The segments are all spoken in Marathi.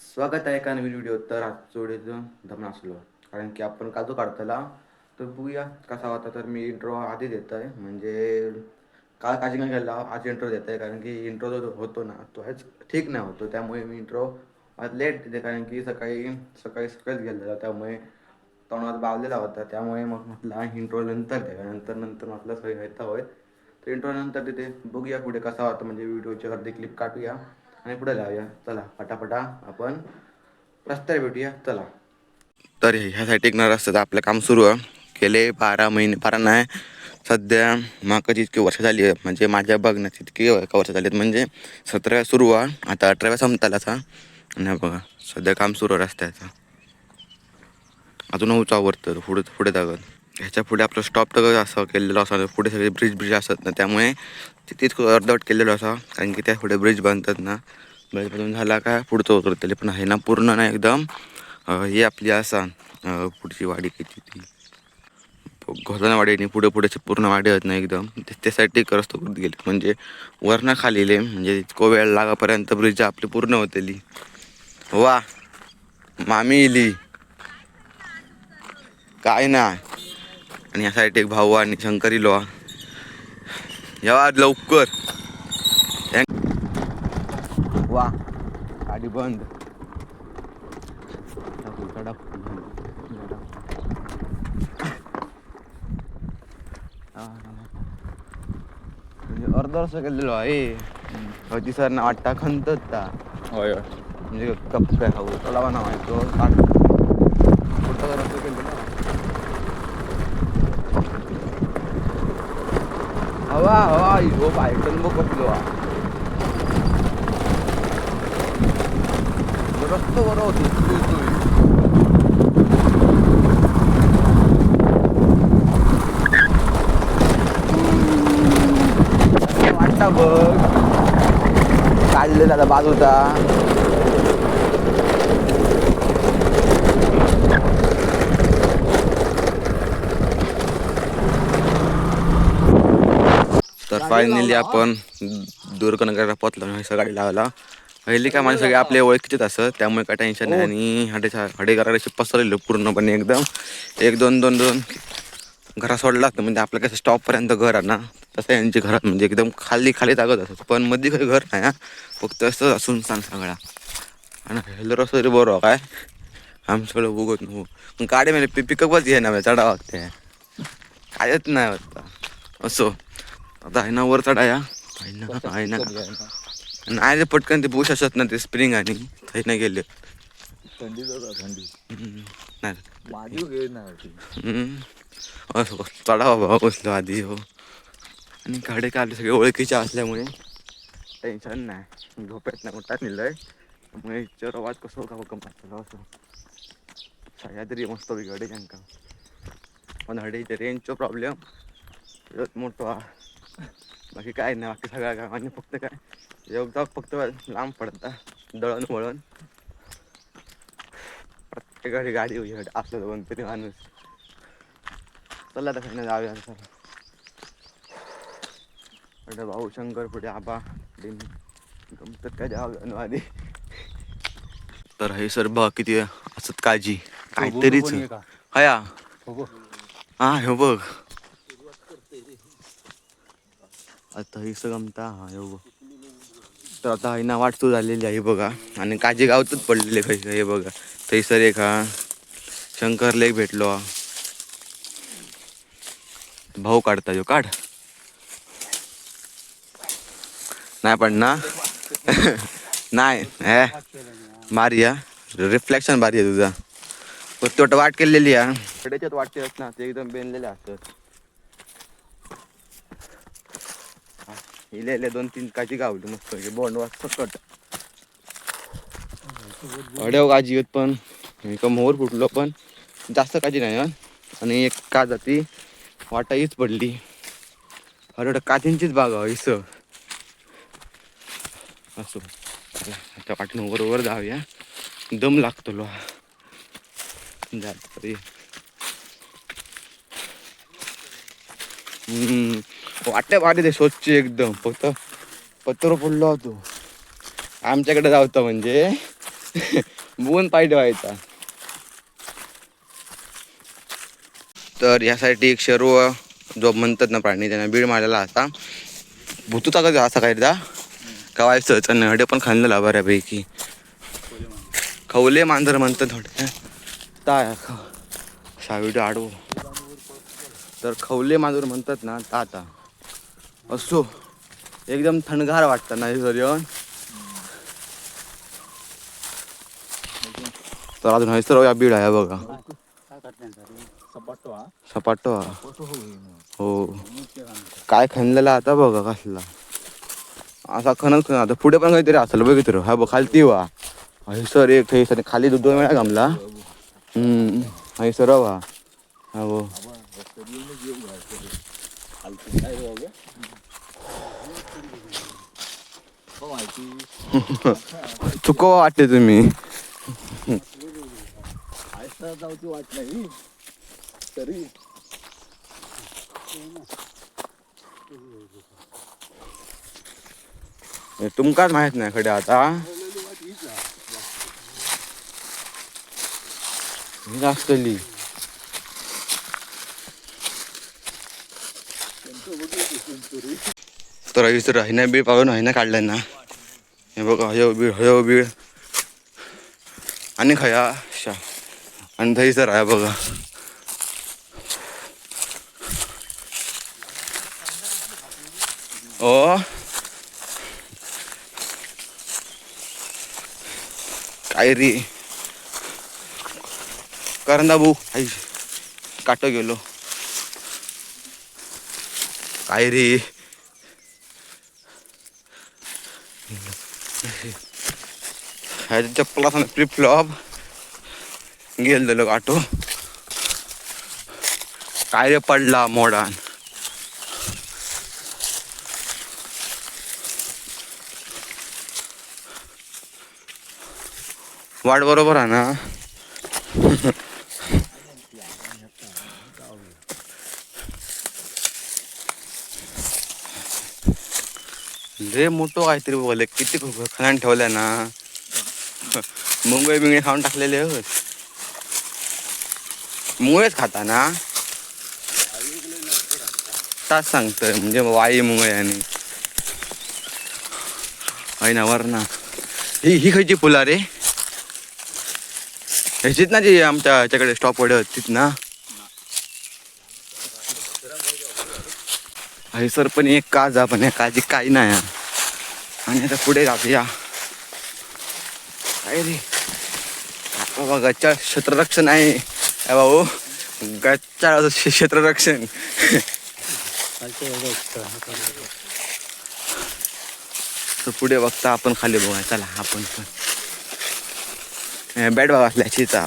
स्वागत आहे एका नवीन व्हिडिओ तर आज जोडीचं धमन असलो कारण की आपण काजू काढताला तर बघूया कसा होता. तर मी इंट्रो आधी देत आहे म्हणजे काल काळजी नाही गेला आज इंट्रो देत आहे कारण की इंट्रो जो होतो ना तो हेच ठीक नाही होतो. त्यामुळे मी इंट्रो आज लेट देते. कारण की सकाळी सकाळी सकाळीच गेलेला. त्यामुळे तोंडात बावलेला होता. त्यामुळे मग म्हटलं इंट्रो नंतर द्या नंतर नंतर म्हटलं सगळं घेता होय. तर इंट्रो नंतर तिथे बघूया पुढे कसा होता. म्हणजे व्हिडिओची अर्धी क्लिप काढूया. आणि पुढे लावूया चला पटापटा आपण रस्त्यावर भेटूया. चला. तर ह्यासाठी एक रस्त्याचं आपलं काम सुरू आहे. गेले बारा महिने बारा नाही सध्या माका जितकी वर्ष झाली आहे म्हणजे माझ्या बघण्यात इतकी वर्ष झाली आहेत म्हणजे सतराव्या सुरू आहे. आता अठराव्या संपतालाचा आणि बघा सध्या काम सुरू आहे रस्त्याचं. अजून उंच आवडतं पुढे पुढे जागत. ह्याच्या पुढे आपलं स्टॉप तर असं केलेलं असं पुढे सगळे ब्रिज ब्रिज असतात ना त्यामुळे तिथेच अर्धवट केलेलो असा कारण की त्या पुढे ब्रिज बांधतात ना. ब्रिज बांधून झाला का पुढचं उतरतेले पण आहे ना पूर्ण ना एकदम. हे आपली असा पुढची वाडी किती ती घोसाणवाडी पुढे पुढे पूर्ण वाडी आहेत ना एकदम. ते- त्यासाठी करत करत गेले. म्हणजे वरनं खालीले म्हणजे इतको वेळ लागापर्यंत ब्रिज आपली पूर्ण होतेली. वा मामी इली. काय ना. आणि यासाठी एक भाऊ आणि शंकर इलो येवा लवकर. वा गाडी बंद. अर्ध वर्ष गेलेलो आहे. हजी सर ना वाटता खंत होय. म्हणजे कप काय खाऊ तलावा नाव आहे. तो कुठं जर असं केलं ना हवा हवा हो बायकन बघ कसलो हा. रस्तो बरो होतो तू वाटता बघ? काढले दादा बाजूचा तर फायनली आपण दूरकनगरला पोहोचलो. आणि गाडी लावला. पहिली काय माझे सगळे आपले ओळखीचेच असत त्यामुळे काय टेन्शन नाही. आणि हडे हडेकराचे पसरलेलं पूर्णपणे एकदम. एक दोन दोन दोन घरा सोडला तर म्हणजे आपलं कसं स्टॉपपर्यंत घर आहे ना तसं यांची घरात म्हणजे एकदम खाली खाली तागत असत पण मध्ये काही घर नाही हा. फक्त असं असून सांग सगळा. आणि हेल्लो रस्तो तरी बरं काय? आमच्याकडे बघत नको गाडी म्हणजे पिकअपच घे ना चढा वागते कायच नाही होता. असो. आता आहे ना वर चढाया आहे ना आहे ना. नाही रे पटकन ते बुश असत ना ते स्प्रिंग आणि गेले. थंडी थंडी. नाही. चढावा भावा बसलो आधी हो. आणि गाडी काढले सगळे ओळखीचे असल्यामुळे. टेन्शन नाही. झोपेत नाही मोठा नेलंय त्यामुळे चर आवाज कसं का कम असं. सह्याद्री मस्त बिघडे त्यांका पण हडीचे रेंजचा प्रॉब्लेम मोठो. हा बाकी काय नाही बाकी सगळ्या गावांनी फक्त काय. योगदा फक्त लांब पडता दळण वळण प्रत्येक गाडी गाडी होई असलं कोणतरी माणूस. चला आता काही जाऊया सर भाऊ शंकर पुढे आबा डिम गमतात काय जावं आधी तर हे सर बघ किती असत काळजी. काहीतरीच. हया. हा हे बघ. आता ही गमता हा हे बघ. तर आता ही ना वाटतो झालेली आहे बघा. आणि काजी गावतच पडलेले काही हे बघा. थैसर एक हा शंकर लेक भेटलो. हा. भाऊ काढता यो काढ. नाही पण ना. नाही हे भारी आहे. रिफ्लेक्शन भारी आहे तुझा. पण तो वाट केलेली आहे. कडेच्यात वाटते असत ना ते एकदम बेनलेले असतात. इल्या दोन तीन काजी गावली मस्त बोंड वाज सकट अड्याव काजी येत पण एका मोहर फुटलो पण. जास्त काजी नाही आणि एक काज ती वाटा हीच पडली. अरे काजींचीच बाग आहे इस असो आता वाटून वर वर जाऊया. दम लागतो लो वाटलं भारी ते स्वच्छ एकदम. फक्त पत्र पडलो होतो. आमच्याकडे जावतं म्हणजे बोन पाहिजे व्हायचा तर यासाठी एक सर्व जो म्हणतात ना प्राणी त्यांना बीड मारलेला असा. भुतूचा कधी असा काय दा कवायचं नडे पण खाल्लेला बऱ्यापैकी. खवले मांजर म्हणतात थोडे ता साविड आडू तर खवले मांजर म्हणतात ना ताता असो. एकदम थंडगार वाटतं ना हे सर येऊन तर अजून हयसर या बीड आहे बघा. सपाटो हा. हा. काय खणलेला आता बघा कसला. असा खणत खण आता पुढे पण काहीतरी असेल बघ तर हा बघ खालती वा. हयसर एक हयसर खाली दो- दोन वेळा गमला. हम्म. हयसर वा. हा हो काय रे बाबा? हो माहिती चुको वाटते तुम्ही. जाऊची वाट नाही तरी तुमकाच माहीत नाही खडे आता. असतली तर राहिना बी बीळ पाहून हायना काढलाय ना. हे बघा हयो बीळ हयो बीळ आणि खया शा आणि थंयसर आहे बघा ओ काय रे करंदा भाऊ आई काट गेलो काय रे ह्याच्या चप्पला फ्लिप फ्लॉप गेलो दिलं काटो काय रे पडला मोडान? वाट बरोबर आहे ना? लय मोठं काहीतरी बोल किती खणान ठेवलं ना? मुंगळे बिंगळे खाऊन टाकलेले होत मुंगळेच खाता ना? तास सांगतोय म्हणजे वाई मुंगळे आणि आई ना वरना. ही ही खयची फुला रे. ह्याचीच ना जी आमच्या ह्याच्याकडे स्टॉप वडे होतीच ना? सर पण एक काज हा, पण या काजी काही नाही. आणि आता पुढे जाऊया. काय रे? बाबा गच्चा क्षेत्ररक्षण आहे. ए भाऊ गच्चा क्षेत्ररक्षण. तर पुढे बघता आपण खाली बघा चला आपण पण. बॅट बघा असल्याचीचा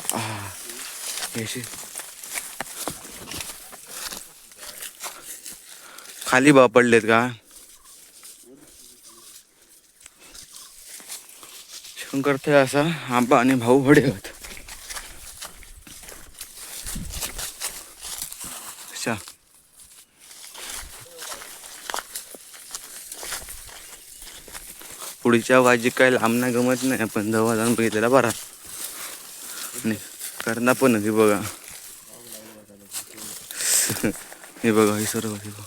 खाली बा पडलेत का? शंकर ते असा आंबा आणि भाऊ होडे होत. पुढच्या भाजी काय लांबना गमत नाही. आपण जवळ जाऊन बघितलेला बरा. आणि करना पण हे बघा. हे बघा हे सर्व हे बघा.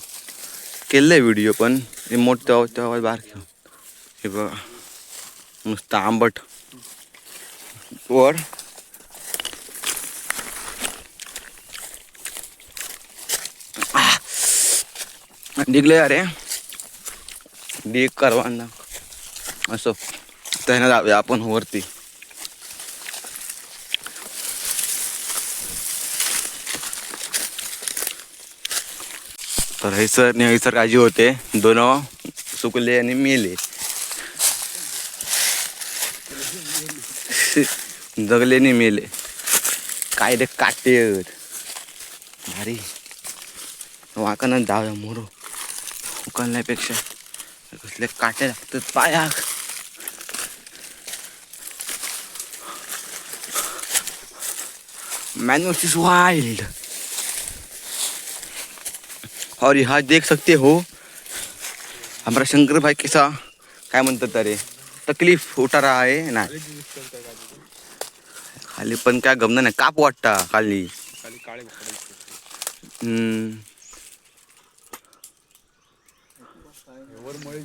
केलंय व्हिडिओ पण. हे मोठं आवाज बार घेऊन हे बघा. नुसतं आंबट. वर. निघले अरे डीक करवांना असं त्यानं जाऊया आपण वरती. तर हैसर आणि हैसर काजी होते. दोन सुकले आणि मेले. जगले नाही मेले. काय रे काटे भारी. वाकानं जाऊया मोरो. उकलण्यापेक्षा कसले काटे लागतात पायाक मैन वर्सेस वाइल्ड और यहाँ देख सकते हो. हमारा शंकर भाई कैसा काय म्हणतात अरे तकलीफ उठा रहा है ना? खाली पण काय गमना नाही काप वाटता खाली. हम्म. वर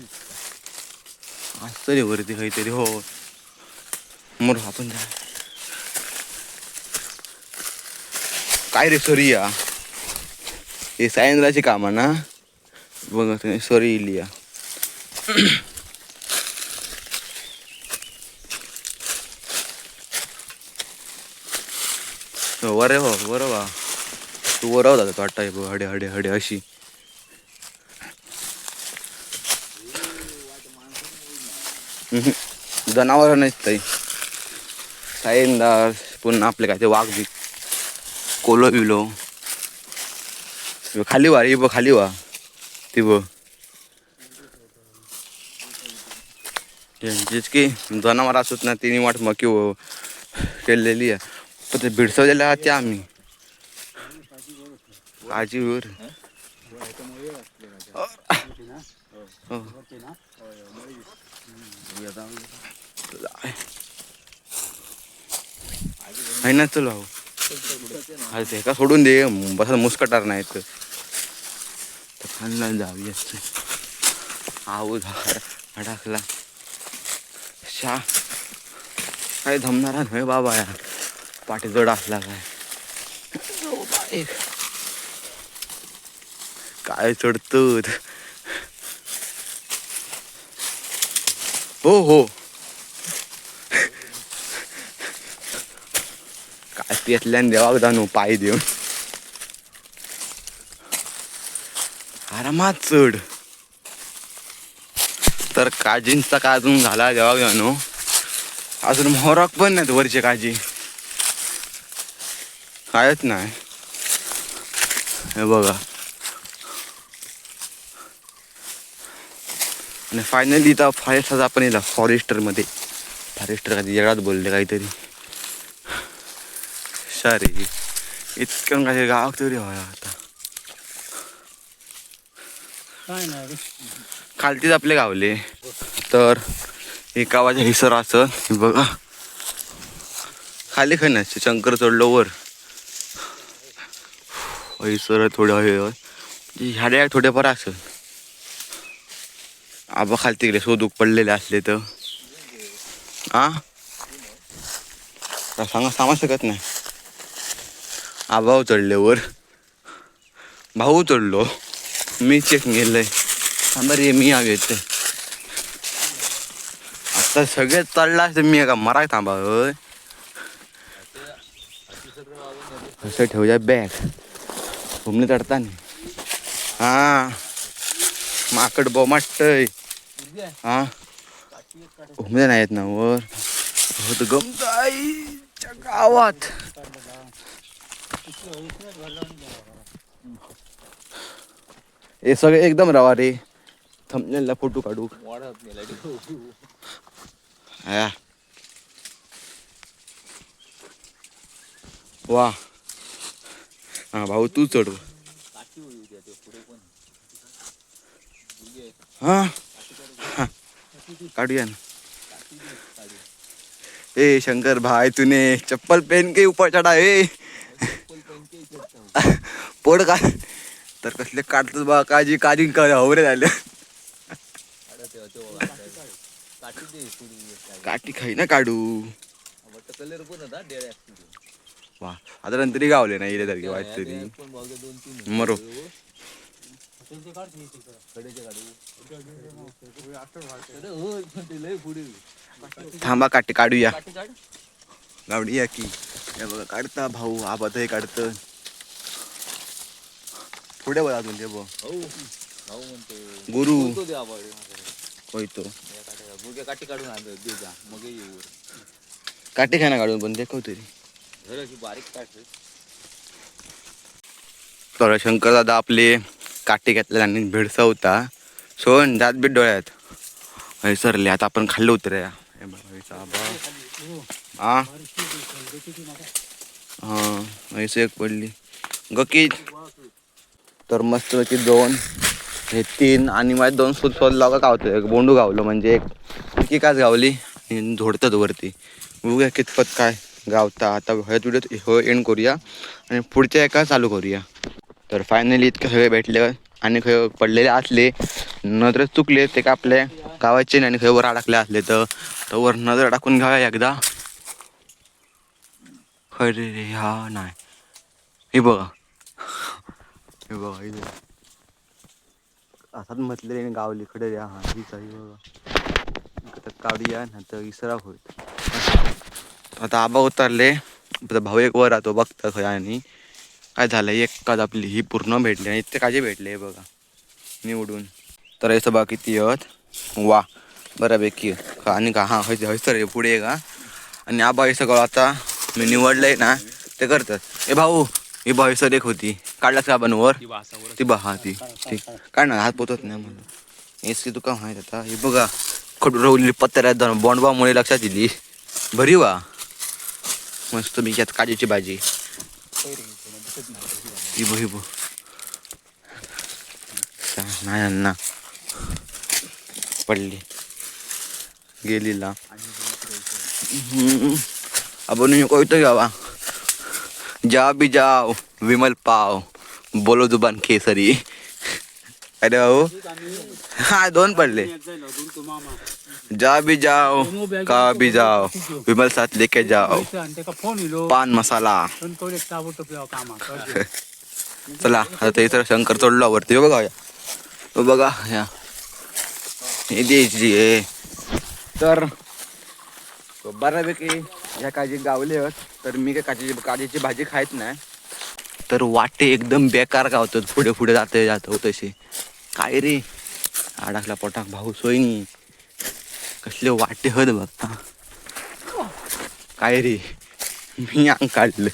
असतं रे वरती काहीतरी हो. मोर आपण जा काय रे सॉरी या. हे सायंद्राची कामं ना. बघा तुम्ही सॉरी इली या वरे हो बरं हो, वा तू वराव जातात वाटतं बघ हडे हडे हडे अशी. जनावर नाहीच ताई. सायंदार पुन्हा आपले काय ते वाघ बी कोलो बिलो खाली वा रे बघ खाली वा ती बघ त्यांचीच की जनावर असत ना तिने वाट मकी केलेली आहे पण ते भिडसवलेलं आहात ते आम्ही काळजीवर हो. आहे ना चलो भाऊ ते का सोडून दे. बसा मुस्कटार नाही तर खाल्ला जावी असते आऊ अडकला शा. काय धमणारा नाही बाबा या पाठी जड असला काय काय चढत हो हो. येतल्यान पेटल्यान देवाक जाणू पाय देऊन आरामात चढ तर काजींचा का अजून झाला देवाक जाणू अजून मोहरक पण नाहीत वरचे काजी. कायच नाही हे बघा. आणि फायनली इथं फॉरेस्ट आपण येला फॉरेस्टरमध्ये फॉरेस्टर कधी जगात बोलले काहीतरी. सारे इतकं काही गावात तरी व्हायला आता काय नाही खालतीच आपले गावले तर एका गावाच्या हिसर असं हे बघा खाली खाय नसते शंकर चढलो वर हिसर थोडं हे ह्याड्या थोडेफार असं आबा खाली तिकडे सोदूक पडलेले असले तर आ काय सांगा सांगा शकत नाही आबाव चढले भाऊ चढलो. मी चेक गेलंय थांबा रे मी आव येते आता सगळे चढला असते मी एका मराय थांबा होय. असं ठेवूया बॅग. घुमणे चढताना. हा. माकड बोमाटय हा. घुमले नाहीत ना वर. गमत आईच्या गावात. हे सगळे एकदम रवा रे. थंबनेलला फोटो काढू. हा. वा. हा भाऊ तू चढ. हा. काढूया ना. ए शंकर भाई तूने चप्पल पहन के ऊपर चढा ए. पोड का? तर कसले काढतोस बा काजी काजी हवरे झाले. काठी खाई ना काढू. वा आता नंतरही गावले ना इले सारखे वाटत तरी मरो. थांबा काठी काढूया. गावडी या की. बघा काढता भाऊ आबात काढतं. पुढे बघा अजून ते बघ हो भाऊ म्हणतो गुरु. ते होय काठी काढून मग काठी खाना काढून पण देखव तरी. बारीक तर शंकर दादा आपले काठी घेतल्या आणि भेडसा होता. सोन जात बीत डोळ्यात. हय सरले आता आपण खाल्लं उतऱ्या हे हयस एक पडली. गकी तर मस्त की दोन हे तीन आणि माझे दोन सुत शोध लावा गावतो एक बोंडू गावलं म्हणजे एक की काच गावली आणि झोडतात वरती. बघूया कितपत काय गावता. आता ह्यात व्हिडिओ हो एंड करूया आणि पुढच्या एका चालू करूया. तर फायनली इतके सगळे भेटले आणि खंय पडलेले असले नजर चुकले ते का आपल्या गावाचे नाही आणि खंय वर अडकले असले तर तो वर नजर टाकून घ्याव्या एकदा. अरे हा नाही. हे बघा. हे बघा इथे. असाच म्हटले गावली कडे या हा हीच आहे बघा. काढूया ना तर इसरा होईल. आता आबा उतरले. आता भाऊ एक वर राहतो बघता खरं आणि. काय झालं एक काज आपली ही पूर्ण भेटली आणि इथे काजे भेटले हे बघा. निवडून. तर हे बघा किती आहेत? वा बऱ्यापैकी. आणि का हां हय हयसर हे पुढे का? आणि आबा हे सगळं आता मी निवडलंय ना ते करतात. ए भाऊ ही सर एक होती. काढलास का आपण वर ती बा हा ती. ठीक. काय ना हात पोतत नाही मला हेच की तुका माहीत आता. हे बघा खडू पत्त्याला धरून बॉन्डबामुळे लक्षात दिली भरी वा. मस्त मी यात काजीची भाजी. ही बघ. ही बघ नाही. अण्णा पडली. गेलीला. आपण कोयतो गावा जा भी जाओ विमल पाव बोलो ज़ुबान केसरी अरे भाऊ हा दोन पडले जा भी जाओ का भी जाओ विमल साथ लेके जाओ पान मसाला चला आता ते तर शंकर चढला वरती बघा या. बघा या हे द्यायची तर बऱ्यापैकी या काजी गावले आहेत तर मी काय काजीची काजीची भाजी खायत नाही. तर वाटे एकदम बेकार गावतात पुढे पुढे जाते जातो हो तसे काय रे? अडकला पोटाक भाऊ सोयनी कसले वाटे हत बघता काय रे? मी अंग काढलं.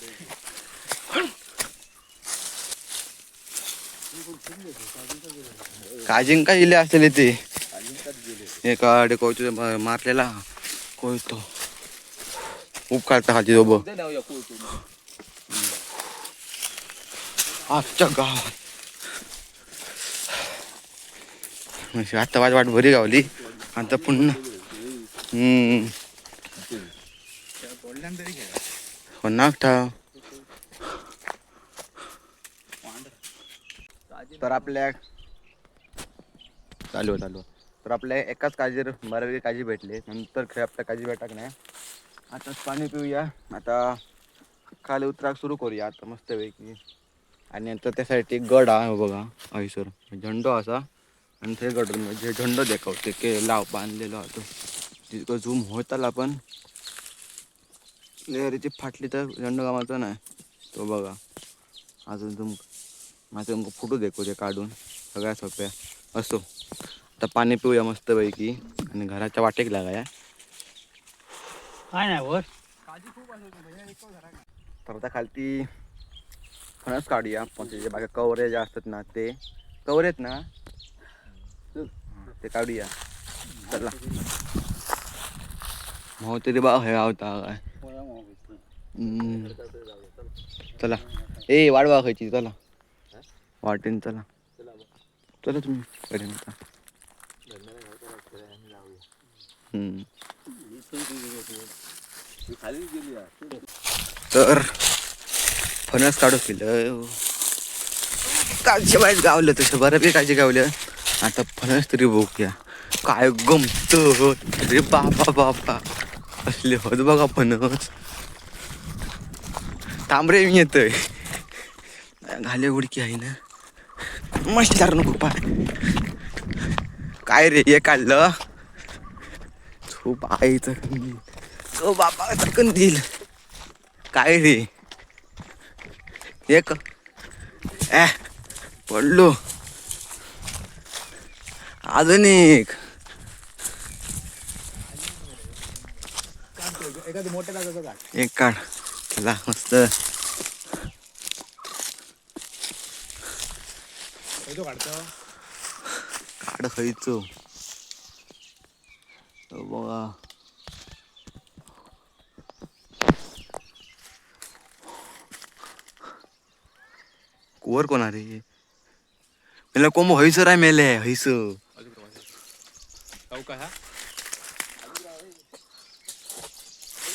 काजिंग का इले असलेले ते? एका कोयतो मारलेला कोयतो. खूप काढता खाली तो बघ आजच्या गावात आता वाट वाट भरी गावली. आता पुन्हा. ठेव तर आपल्या चालू चालू. तर आपल्या एकाच काजीर बऱ्यापैकी काजी भेटले. नंतर आपल्या काजी भेटाक नाही. आता पाणी पिऊया. आता खाली उतराक सुरू करूया. आता मस्तपैकी. आणि नंतर त्यासाठी एक गड आहे बघा हयसर झेंडो असा. आणि ते गड म्हणजे झेंडो दाखवते के लाव बांधलेलो होतो तिथं झूम होत आला पण लेअरीची फाटली तर झेंडो कामाचा नाही. तो बघा. अजून तुम माझं तुमका फोटो दाखवते काढून. सगळ्या सोप्या. असो. आता पाणी पिऊया मस्तपैकी. आणि घराच्या वाटेक लागाया. काय नाही वर. तर आता खालती फणस काढूया. पण बाकी कवरे जे असतात ना ते कवरेज आहेत ना ते काढूया. चला. भाऊ तरी बा हे होता काय? चला. ए वाढवा खायची चला. वाटेन चला. चला तुम्ही. कडे नका हम्म. तर फणस काढू केलं. कालच्या बाहेर गावलं तसं बऱ्यापैकी काळजी गावलं. आता फणस तरी बघूया. काय गमत रे बाबा बाबा. असले होत बघा फणस. तांबरे मी येतोय. घाले उडकी आहे ना. मस्त चार नको पाय काय रे हे काढलं? आहे तर कंदील बाबा बाबाचं देईल काय रे? एक. ए पडलो. अजून एक. मोठ्या एक काढ. चला मस्त. काढ खायचो. बघा. कोवर कोणा रे मला कोंब हयसर आहे मेले हयस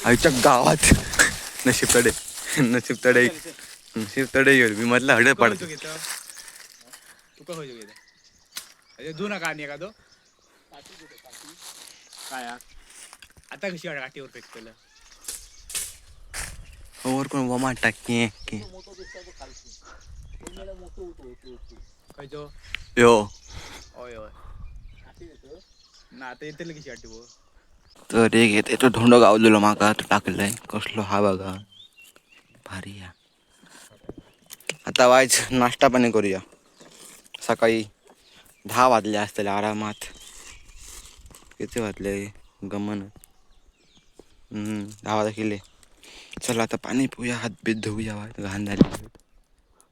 आईच्या गावात. नशीब तडे नशीब तडे. नशीब तडे येईल मी मधला हडे पडतो. अरे जुना काढणी का तो काय? आता कशी वाट काठीवर फेकतलं वर कोण वमा टाकी की खय तो यो. होय होय ना आता येतलं कशी वाटते भाऊ? तर एक येते तो धोंड गावलेलो माका तो टाकलाय. कसलो हा बघा. भारी या. आता वायच नाश्ता पाणी करूया. सकाळी दहा वाजले असतले आरामात. किती वाजले? गमन. हम्म, दहा वाजता केले चला आता पाणी पिऊया. हात बीत धुवूया वाय घाण झाली.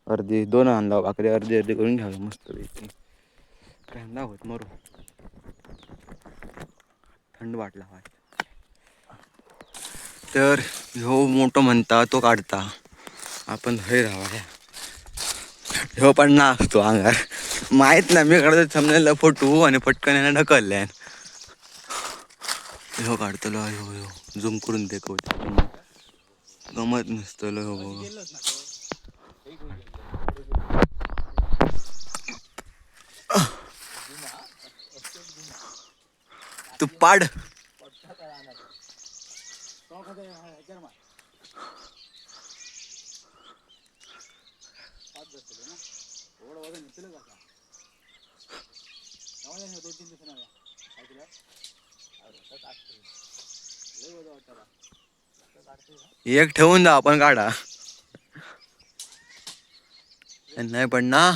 अर्धी दोन अंदा भाकरी अर्धी अर्धी करून घ्यावी मस्त पैकी. काय अंदा होत मरू. थंड वाटला तर ह्यो मोठो म्हणता तो काढता. आपण हय राहा ह्यो पण ना असतो अंगार. माहीत नाही मी काढतो थांबलेला फोटो आणि पटकन यानं ढकलल्यान ह्यो काढतलो ह्यो ह्यो. झूम करून देखवत गमत नसतलो ह्यो. तू पाड. एक ठेवून जा आपण काढा. नाही पण ना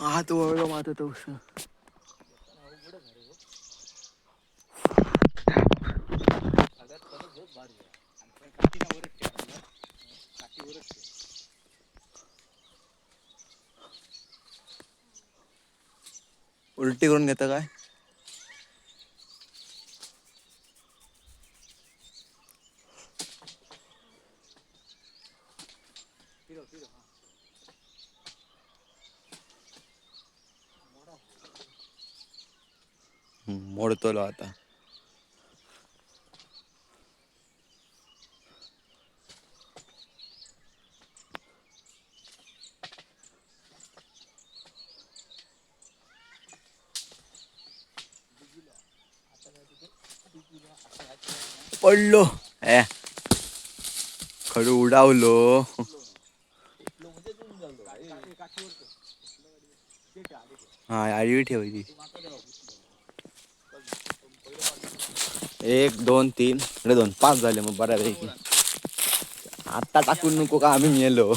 हात वळलो मात तो. उलटी करून घेता काय? मोडतलो आता. पडलो. ए. खडू उडावलो. हा आडवी ठेवायची. एक दोन तीन दोन पाच झाले मग बऱ्यापैकी. आता टाकून नको का आम्ही मेलो.